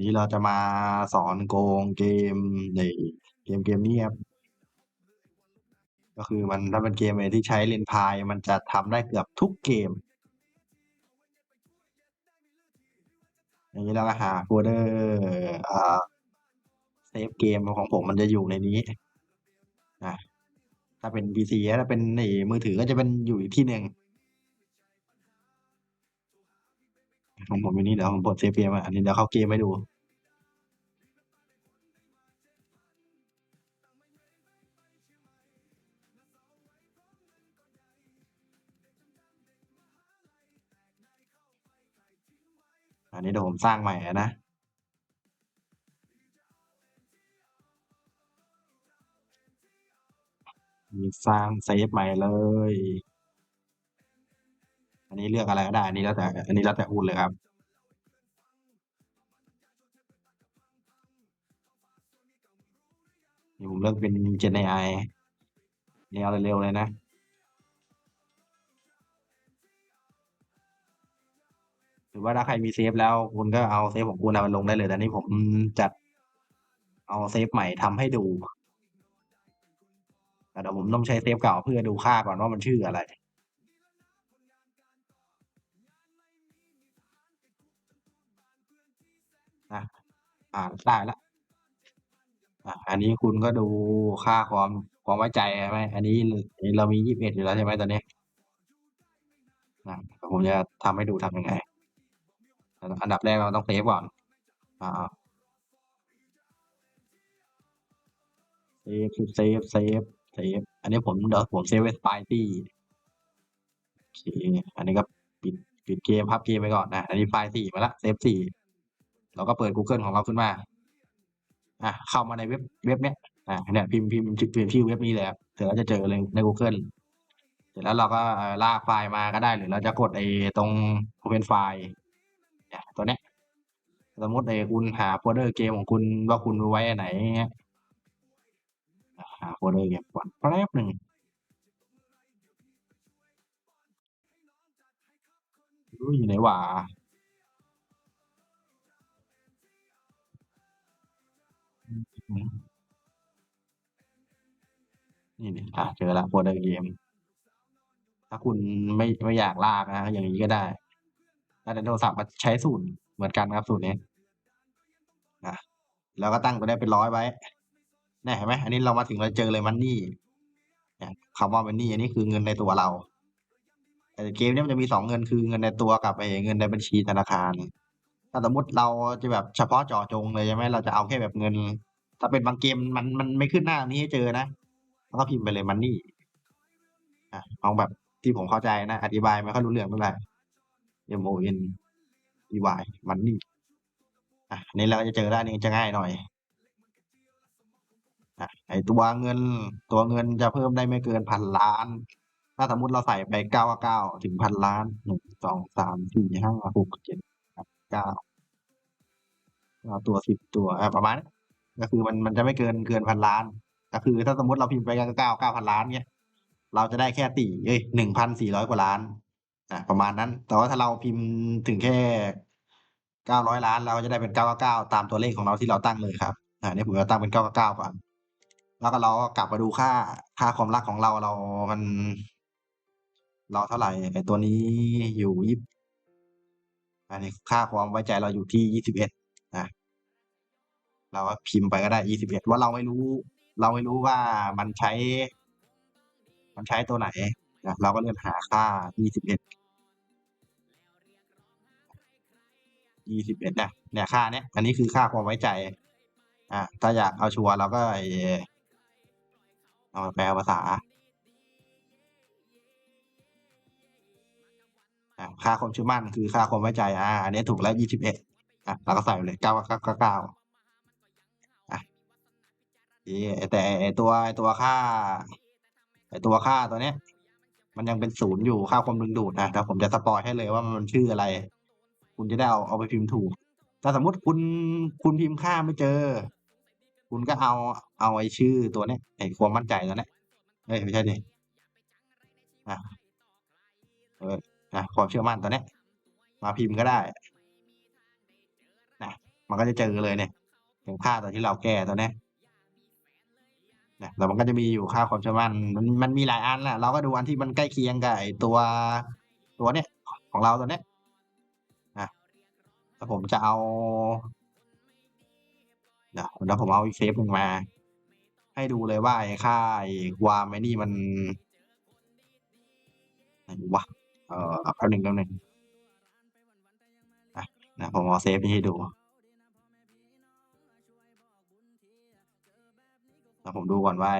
นี้เราจะมาสอนโกงเกมในเกมเกมนี้ครับ ก็คือมันถ้าเป็นเกมที่ใช้เลนพายมันจะทำได้เกือบทุกเกม อย่างนี้เราก็หาโฟลเดอร์เซฟเกมของผมมันจะอยู่ในนี้นะถ้าเป็น PC ถ้าเป็นในมือถือก็จะเป็นอยู่อีกที่หนึ่ง ของผมอยู่นี่เดี๋ยวผมกดเซฟเกมอะอันนี้เดี๋ยวเข้าเกมให้ดูอันนี้เดี๋ยวผมสร้างใหม่นะมีสร้างเซฟใหม่เลย นนี้เลือกอะไรก็ได้ อันนี้แล้วแต่ อันนี้แล้วแต่คุณเลยครับ นี่ผมเลือกเป็น Gen AI นี่เอาเร็วๆเลยนะหรือว่าถ้าใครมีเซฟแล้วคุณก็เอาเซฟของคุณเอามาลงได้เลย แต่นี่ผมจัดเอาเซฟใหม่ทำให้ดูแต่เดี๋ยวผมต้องใช้เซฟเก่าเพื่อดูค่าก่อนว่ามันชื่ออะไร อ่าได้แล้วอะอันนี้คุณก็ดูค่าความความไว้ใจใช่ไหมอันนี้เรามียี่สิบเอ็ดอยู่แล้วใช่ไหมตอนนี้นะผมจะทำให้ดูทำยังไง อันดับแรกเราต้องเซฟก่อน อ่าเซฟเซฟเซฟเซฟอันนี้ผมเดี๋ยวผมเซฟไว้สปายตี้โอเคอันนี้ก็ปิดปิดเกมพับเกมไปก่อนนะ อันนี้ไฟล์สี่มาละเซฟสี่ เราก็เปิด Google ของเราขึ้นมาอะเข้ามาในเว็บเว็บเนี้ยอ่าเนี่ยพิมพ์พิมพ์พิมพ์ชื่อเว็บนี้เลยครับเสร็จแล้วจะเจอเลยใน Google เสร็จแล้วเราก็ลากไฟล์มาก็ได้หรือเราจะกดไอ้ตรง Open ไฟล์เนี่ยตัวเนี้ยสมมติไอ้คุณหาโฟลเดอร์เกมของคุณว่าคุณไว้ไหนเงี้ยหาโฟลเดอร์เกมก่อนแป๊บหนึ่งอยู่ไหนวะ นี่นี่อะเจอละโฟลเดอร์เกม ถ้าคุณไม่ไม่อยากลากนะอย่างนี้ก็ได้ถ้าในโทรศัพท์มาใช้สูตรเหมือนกันครับสูตรนี้อะแล้วก็ตั้งตัวได้เป็นร้อยไว้เนี่ยเห็นไหมอันนี้เรามาถึงเราเจอเลยมันนี่เนี่ยคำว่ามันนี่อันนี้คือเงินในตัวเรา แต่เกมนี้มันจะมีสองเงินคือเงินในตัวกับไอ้เงินในบัญชีธนาคารถ้าสมมติเราจะแบบเฉพาะเจาะจงเลยใช่ไหมเราจะเอาแค่แบบเงิน ถ้าเป็นบางเกมมันมันไม่ขึ้นหน้านี้ให้เจอนะแล้วก็พิมพ์ไปเลยมันนี่อะเอาแบบที่ผมเข้าใจนะ อธิบายไม่ค่อยรู้เรื่องเท่าไหร่ M O N E Y มันนี่อะนี่เราจะเจอแล้วนี่จะง่ายหน่อยอะไอตัวเงินตัวเงินจะเพิ่มได้ไม่เกินพันล้าน ถ้าสมมติเราใส่ไปเก้าเก้าถึงพันล้านหนึ่งสองสามสี่ห้าหกเจ็ดแปดเก้าตัวสิบตัวประมาณนี้ ก็คือมันมันจะไม่เกินเกินพันล้าน ก็คือถ้าสมมติเราพิมพ์ไปก้าเก้าเก้าพันล้านเนี้ยเราจะได้แค่ตีเอ้ยหนึ่งพันสี่ร้อยกว่าล้านอะประมาณนั้น แต่ว่าถ้าเราพิมพ์ถึงแค่เก้าร้อยล้าน เราจะได้เป็นเก้าเก้าตามตัวเลขของเราที่เราตั้งเลยครับอ่านี่ผมจะตั้งเป็นเก้าเก้าก่อนแล้วก็เรากลับมาดูค่าค่าความรักของเราเรามัน เราเท่าไหร่ไอตัวนี้อยู่ยี่อันนี้ค่าความไว้ใจเราอยู่ที่ยี่สิบเอ็ด เราก็พิมพ์ไปก็ได้ยี่สิบเอ็ดว่าเราไม่รู้ เราไม่รู้ว่ามันใช้ มันใช้ตัวไหนนะเราก็เลื่อนหาค่ายี่สิบเอ็ดยี่สิบเอ็ดนะเนี่ยค่าเนี้ยอันนี้คือค่าความไว้ใจอ่าถ้าอยากเอาชัวร์เราก็ไอเอาแปลภาษาค่าความเชื่อมั่นคือค่าความไว้ใจอ่าอันนี้ถูกแล้วยี่สิบเอ็ดอะเราก็ใส่ไปเลยเก้าเก้าเก้า แต่ไอตัวไอตัวค่า ไอตัวค่าตัวเนี้ย มันยังเป็นศูนย์อยู่ค่าความดึงดูดนะแต่ผมจะสปอยให้เลยว่ามันชื่ออะไร คุณจะได้เอาเอาไปพิมพ์ถูกถ้าสมมติคุณคุณพิมพ์ค่าไม่เจอ คุณก็เอาเอาไอชื่อตัวเนี้ยไอความมั่นใจตัวเนี้ยเอ้ยไม่ใช่ดิอะเออนะความเชื่อมั่นตัวเนี้ยมาพิมพ์ก็ได้นะมันก็จะเจอเลยเนี่ยถึงค่าตัวที่เราแก้ตัวเนี้ย นี่ยแล้วมันก็จะมีอยู่ค่าความเชื่อมั่นมันมันมีหลายอันแหละเราก็ดูอันที่มันใกล้เคียงกับไอ้ตัวตัวเนี้ยของเราตัวเนี้ยนะแต่ผมจะเอาเดี๋ยวเดี๋ยวผมเอาอีกเซฟหนึ่งมา ให้ดูเลยว่าไอ้ค่าไอ้ความไอ้นี่มันไหนวะเออแป๊บหนึ่งแป๊บหนึ่งอะนะผมเอาเซฟนี้ให้ดู แล้วผมดูก่อนว่า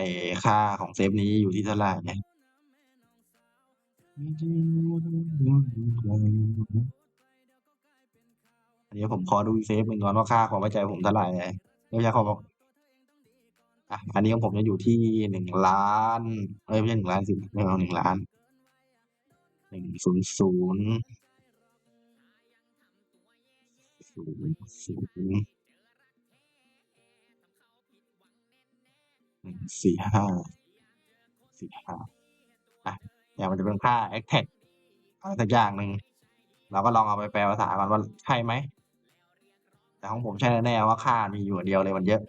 ค่าของเซฟนี้อยู่ที่เท่าไหร่ไงอันนี้ผมขอดูเซฟหนึ่งก่อนว่าค่าความไว้ใจผมเท่าไหร่ไม่ใช่ความอะอันนี้ของผมจะอยู่ที่หนึ่งล้านเอ้ยไม่ใช่หนึ่งล้านสิไม่เอาหนึ่งล้านหนึ่งศูนย์ศูนย์ศูนย์ศูนย์ นึ่งสี่ห้าสี่ห้าอะเนี่ยมันจะเป็นค่า a c t a g อะไรสักอย่างหนึ่งเราก็ลองเอาไปแปลภาษาก่อนว่าใช่ไหม แต่ของผมใช่แน่ๆว่าค่ามีอยู่เดียวเลยมันเยอะ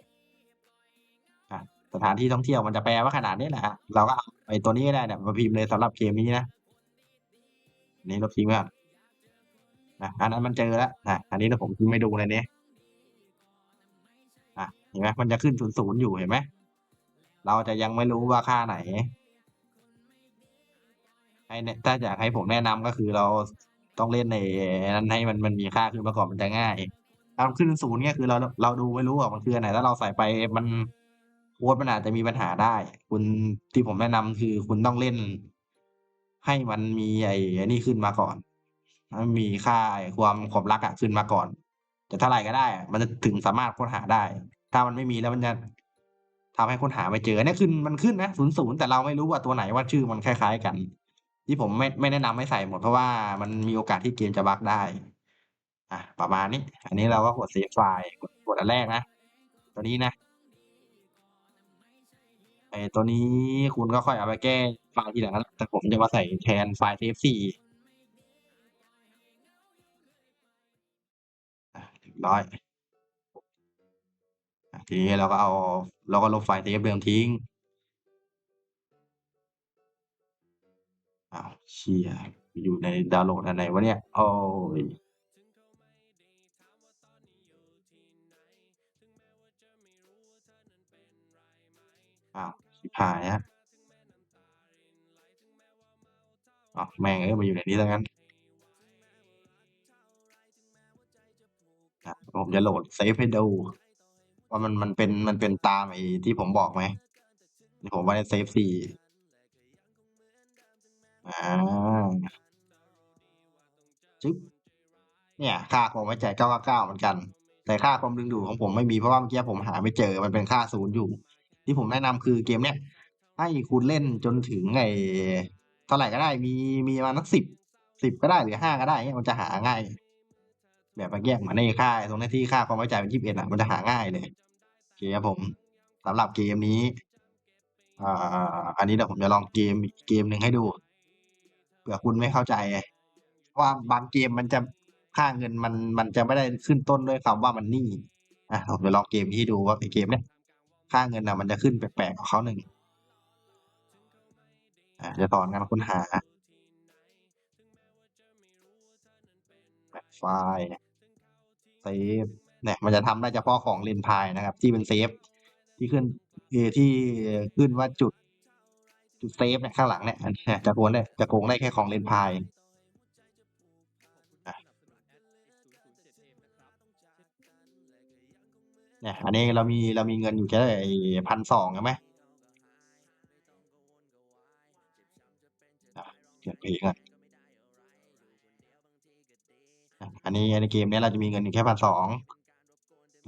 อะสถานที่ท่องเที่ยวมันจะแปลว่าขนาดนี้แหละฮะเราก็เอาไอ้ตัวนี้ก็ได้เนี่ยมาพิมพ์เลยสำหรับเกมนี้นะอันนี้ลบทิ้งไว้ก่อนนะอันนั้นมันเจอแล้วนะอันนี้เราผมพิมพ์ไม่ดูเลยเนี่ยอะเห็นไหมมันจะขึ้นศูนย์ศูนย์อยู่เห็นไหม เราจะยังไม่รู้ว่าค่าไหนให้เนี่ยถ้าอยากให้ผมแนะนำก็คือเราต้องเล่นในนั้นให้มันมันมีค่าขึ้นมาก่อนมันจะง่ายถ้าขึ้นศูนย์เนี่ยคือเราเราดูไม่รู้ว่ามันคืออันไหนถ้าเราใส่ไปมันโค้ดมันอาจจะมีปัญหาได้ คุณที่ผมแนะนำคือคุณต้องเล่น ให้มันมีไอ้ไอ้นี่ขึ้นมาก่อนมันมีค่าไอ้ความความรักอะขึ้นมาก่อน จะเท่าไหร่ก็ได้อะมันจะถึงสามารถค้นหาได้ ถ้ามันไม่มีแล้วมันจะ ทำให้ค้นหาไม่เจอเนี่ยขึ้นมันขึ้นนะศูนย์ศูนย์แต่เราไม่รู้ว่าตัวไหนว่าชื่อมันคล้าย ๆ กัน ที่ผมไม่ไม่แนะนำให้ใส่หมดเพราะว่ามันมีโอกาสที่เกมจะบั๊กได้ อะประมาณนี้ อันนี้เราก็กดเซฟไฟล์กดกดอันแรกนะตัวนี้นะไอตัวนี้คุณก็ค่อยเอาไปแก้ไฟล์ทีหลังนแต่ผมจะมาใส่แทนไฟล์ TF4 ร้อย ทีนี้เราก็เอาเราก็ลบไฟล์ TF เดิมทิ้งอ้าวเชียอยู่ในดาวน์โหลดอันไหนวะเนี่ย โอ้ยอ้าวชิบหายฮะอ้าวแม่งเอ้ยมาอยู่ในนี้แล้วงั้นะผมจะโหลดเซฟให้ดู ว่ามันมันเป็นมันเป็นตามไอ้ที่ผมบอกไหมที่ผมว่าในเซฟสี่อ่าจึ๊บเนี่ย ค่าความไว้ใจเก้าเก้าเก้าเหมือนกัน แต่ค่าความดึงดูดของผมไม่มีเพราะว่าเมื่อกี้ผมหาไม่เจอมันเป็นค่าศูนย์อยู่ ที่ผมแนะนำคือเกมเนี้ยให้คุณเล่นจนถึงไอ้เท่าไหร่ก็ได้มีมีมาณนักสิบสิบก็ได้หรือห้าก็ได้เงี้ยมันจะหาง่าย แบบมื่อกี้เหมือนในค่าตรงนี้ที่ค่าความไว้ใจเป็นยี่สิบเอ็ดอะมันจะหาง่ายเลยโอเคครับผมสำหรับเกมนี้อ่าอันนี้เดี๋ยวผมจะลองเกมอีกเกมหนึ่งให้ดูเผื่อคุณไม่เข้าใจว่าบางเกมมันจะค่าเงินมันมันจะไม่ได้ขึ้นต้นด้วยคำว่ามันนี่อะผมจะลองเกมนี้ดูว่าไอเกมเนี้ยค่าเงินอะมันจะขึ้นแปลกๆของเขาหนึ่งอะจะสอนการค้นหาไฟล์ เซฟเนี่ยมันจะทำได้เฉพาะของเลนพายนะครับ ที่เป็นเซฟที่ขึ้นที่ขึ้นว่าจุด จุดเซฟเนี่ยข้างหลังเนี่ยอันนี้จะโกงได้จะโกงได้แค่ของเลนพายเนี่ยอันนี้เรามีเรามีเงินอยู่แค่พันสองใช่ไหมเก็บเพลงอ่ อันนี้ในเกมนี้เราจะมีเงินอยู่แค่พันสอง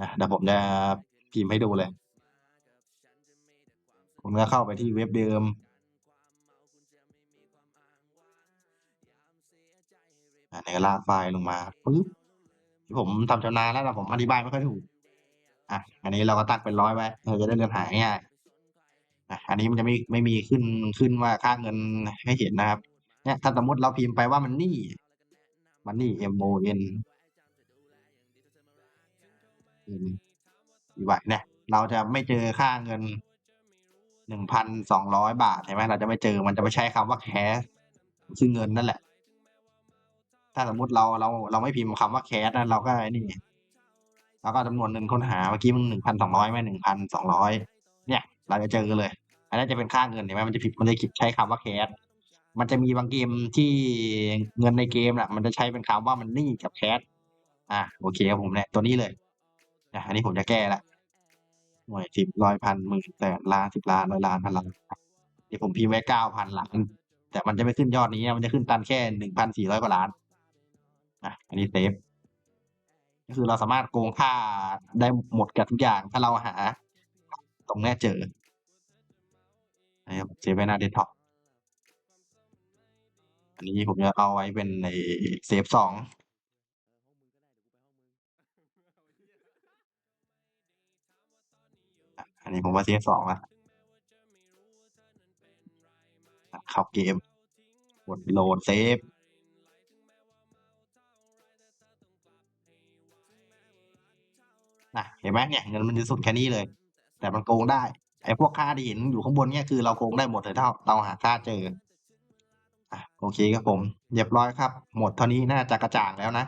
นะเดี๋ยวผมจะพิมพ์ให้ดูเลยผมก็เข้าไปที่เว็บเดิมอันนี้ก็ลากไฟล์ลงมาปึ๊บผมทำชำนาแล้วแต่ผมอธิบายไม่ค่อยถูกอะอันนี้เราก็ตั้งเป็นร้อยไว้เราจะได้เดินหาง่ายอะอันนี้มันจะไม่ไม่มีขึ้นขึ้นว่าค่าเงินให้เห็นนะครับ เนี่ยถ้าสมมติเราพิมพ์ไปว่ามันนี่ มันนี่ M O N อืมกี่บาทเนี่ย เราจะไม่เจอค่าเงินหนึ่งพันสองร้อยบาทใช่ไหมเราจะไม่เจอมันจะไปใช้คำว่าแคสคือเงินนั่นแหละ ถ้าสมมุติเราเราเราไม่พิมพ์คำว่าแคสนะเราก็นี่แล้วก็จำนวนเงินค้นหาเมื่อกี้มันหนึ่งพันสองร้อยไหมหนึ่งพันสองร้อยเนี่ย เราจะเจอเลย อันนั้จะเป็นค่าเงินเห็นไหมมันจะผิดมันจะคิดใช้คำว่าแคส มันจะมีบางเกมที่เงินในเกมน่ะ มันจะใช้เป็นคำว่ามันนี่กับแคสอะโอเคครับผมเนี่ยตัวนี้เลยอะอันนี้ผมจะแก้ละหน่วยสิบร้อยพันหมื่นแสนล้านสิบล้านร้อยล้านพันล้านเดี๋ยวผมพิมพ์ไว้เก้าพันล้านแต่มันจะไม่ขึ้นยอดนี้มันจะขึ้นตันแค่หนึ่งพันสี่ร้อยกว่าล้านอะอันนี้เซฟก็คือเราสามารถโกงค่าได้หมดกับทุกอย่างถ้าเราหา ตรงนี้เจอนะครับเซฟไว้หน้าเดสก์ท็อป อันนี้ผมจะเอาไว้เป็นในเซฟสองอันนี้ผมว่าเซฟสองละอะเข้าเกมกดโหลดเซฟนะเห็นไหมเนี่ยเงินมันจะสุดแค่นี้เลย แต่มันโกงได้ไอ้พวกค่าที่เห็นอยู่ข้างบนเนี่ยคือเราโกงได้หมดเลยถ้าเราหาค่าเจอ โอเคครับผมเรียบร้อยครับ หมดเท่านี้น่าจะกระจ่างแล้วนะ